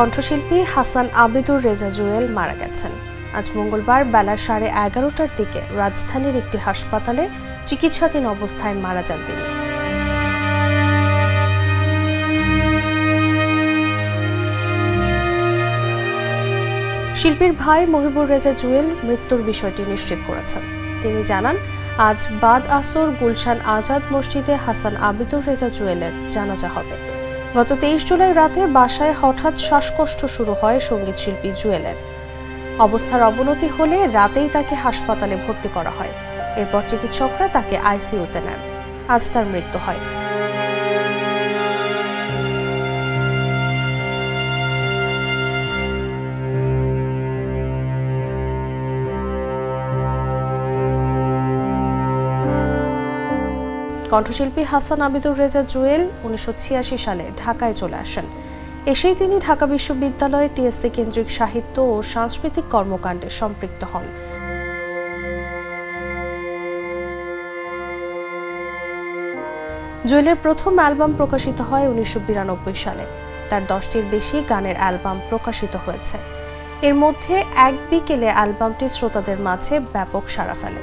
কণ্ঠশিল্পী হাসান আবিদুর রেজা জুয়েল মারা গেছেন। আজ মঙ্গলবার বেলা সাড়ে এগারোটার দিকে রাজধানীর একটি হাসপাতালে চিকিৎসাধীন অবস্থায় মারা যান তিনি। শিল্পীর ভাই মহিবুর রেজা জুয়েল মৃত্যুর বিষয়টি নিশ্চিত করেছেন। তিনি জানান, আজ বাদ আসর গুলশান আজাদ মসজিদে হাসান আবিদুর রেজা জুয়েলের জানাজা হবে। গত তেইশ জুলাই রাতে বাসায় হঠাৎ শ্বাসকষ্ট শুরু হয় সংগীত শিল্পী জুয়েলের। অবস্থার অবনতি হলে রাতেই তাকে হাসপাতালে ভর্তি করা হয়। এরপর চিকিৎসকরা তাকে আইসিইউতে নেন। আজ তার মৃত্যু হয়। কণ্ঠশিল্পী হাসান আবিদুর রেজা জুয়েল উনিশশো সালে ঢাকায় চলে আসেন। এসেই তিনি ঢাকা বিশ্ববিদ্যালয়ে টিএসসি কেন্দ্রিক সাহিত্য ও সাংস্কৃতিক কর্মকাণ্ডে সম্পৃক্ত হন। জুয়েলের প্রথম অ্যালবাম প্রকাশিত হয় উনিশশো বিরানব্বই সালে। তার দশটির বেশি গানের অ্যালবাম প্রকাশিত হয়েছে। এর মধ্যে এক বিকেলে অ্যালবামটি শ্রোতাদের মাঝে ব্যাপক সাড়া ফেলে।